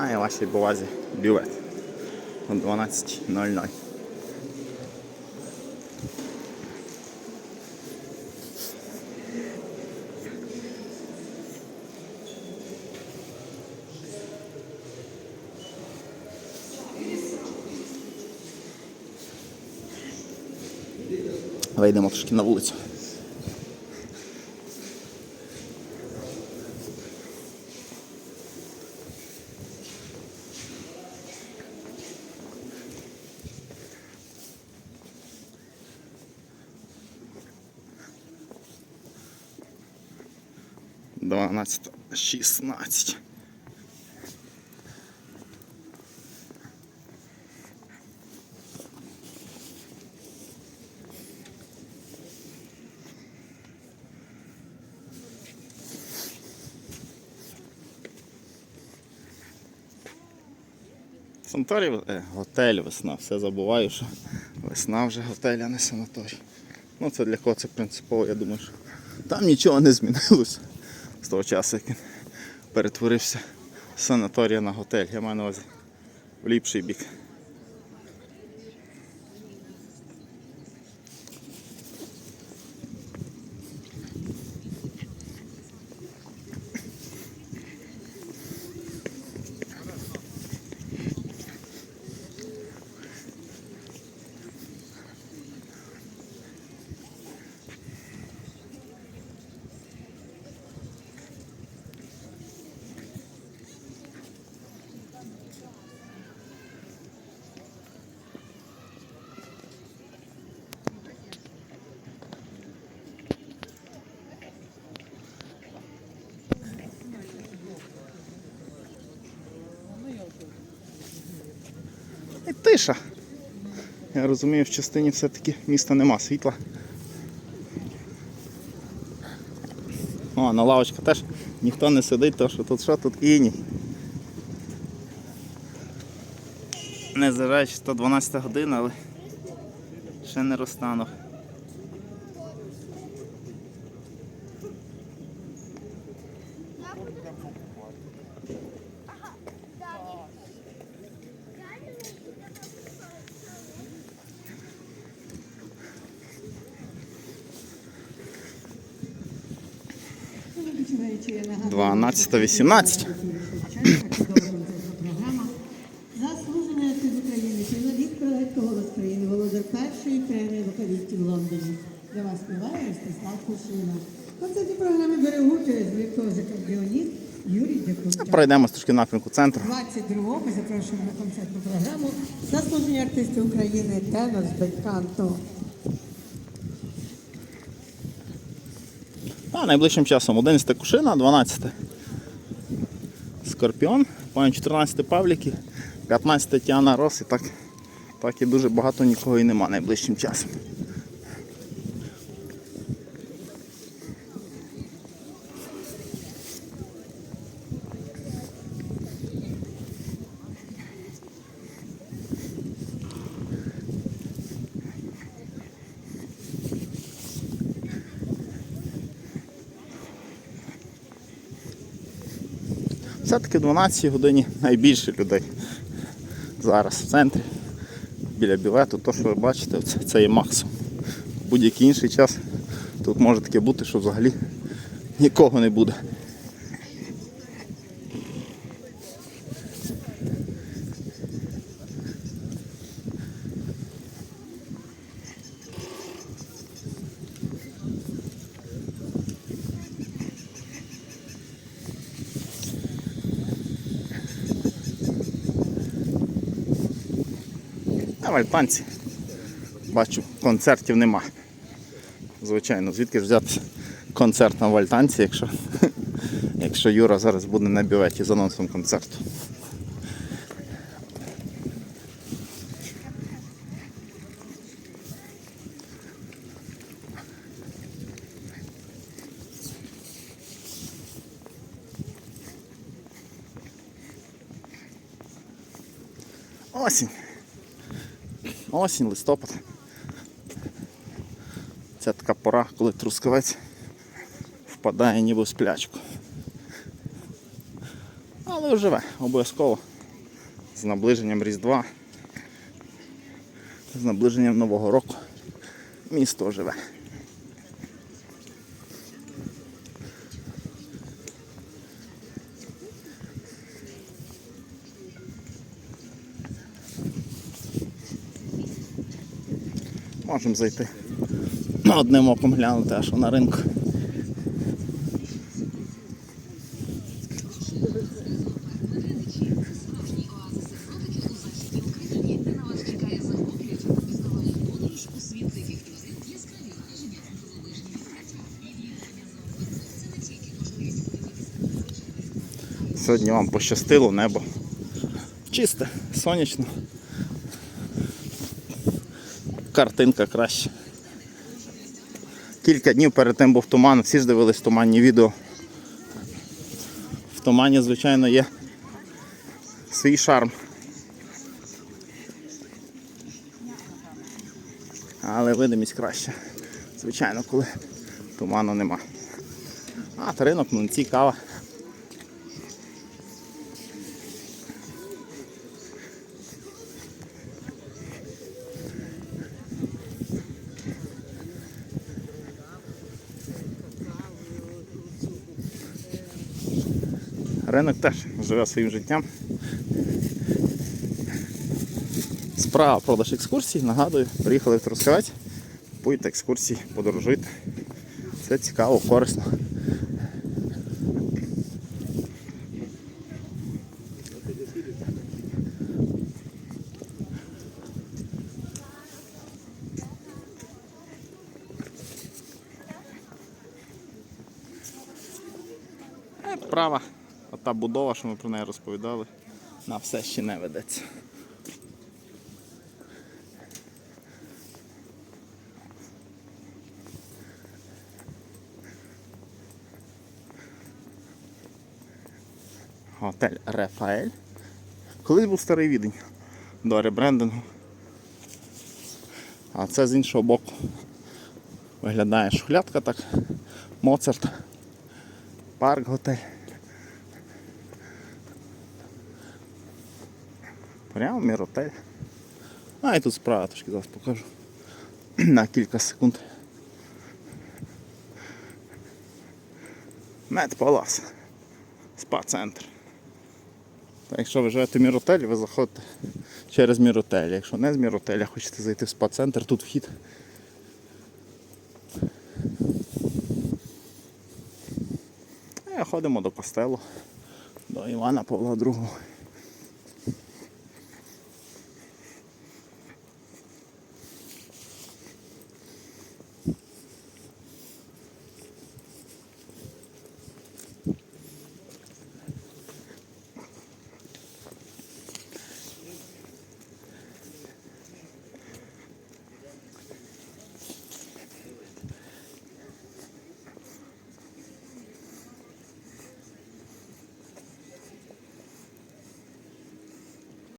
А і вашій бувазі бювет о 12.00. Вийдемо трошки на вулицю. Дванадцять шістнадцять. Санаторій, е, готель весна. Все забуваю, що весна вже готель, а не санаторій. Ну це для кого це принципово, я думаю, що там нічого не змінилося з того часу, як він перетворився з санаторія на готель. Я маю на увазі в ліпший бік. І тиша. Я розумію, в частині все-таки міста нема світла. О, на лавочка теж ніхто не сидить, то що тут що тут іній. Незважаючи 112 година, але ще не розтанув. 12-18. Заслужений артист України, чоловік проекту «Голос країни», володар першої премії вокалістів в Лондоні. Для вас співає Ростислав Кушина. Концерті програми бере участь віртуоз акордеоніст Юрій Дякунчак. Пройдемо трошки напрямку центру. 22-го ми запрошуємо на концертну програму заслужені артисти України тенор з. А найближчим часом. 11 кушина, 12 скорпіон, потім 14 павліки, 15 Тіана Рос. І так, так і дуже багато нікого і нема найближчим часом. Все-таки в 12 годині найбільше людей зараз в центрі. Біля білету, то що ви бачите, це, це є максимум. Будь-який інший час тут може таке бути, що взагалі нікого не буде. А в бачу, концертів нема. Звичайно, звідки ж взяти концерт на Вальтанці, якщо, якщо Юра зараз буде на бюветі з анонсом концерту. Осінь. Осінь, листопад. Це така пора, коли трускавець впадає ніби в сплячку. Але живе, обов'язково. З наближенням Різдва, з наближенням Нового року. Місто живе. Можемо зайти одним оком глянути, а що на ринку. Сьогодні вам пощастило небо. Чисте, сонячно. Картинка краще. Кілька днів перед тим був туман, всі ж дивились туманні відео. В тумані, звичайно, є свій шарм. Але видимість краще. Звичайно, коли туману нема. А, та ринок, ну цікаво. Ринок теж живе своїм життям. Справа продаж екскурсій, нагадую, приїхали в Трускавець, будете екскурсії, подорожуйте. Це цікаво, корисно. Е, Права, ота будова, що ми про неї розповідали, на все ще не ведеться. Готель Рафаель. Колись був старий відень до ребрендингу. А це з іншого боку виглядає шухлядка так. Моцарт. Парк готель. Прямо міротель. А і тут справа трошки зараз покажу. На кілька секунд. Медпалас. Спа-центр. Якщо ви живете в міротелі, ви заходите через міротель. Якщо не з міротеля, хочете зайти в спа-центр, тут вхід. Е, Ходимо до костелу, до Івана Павла II.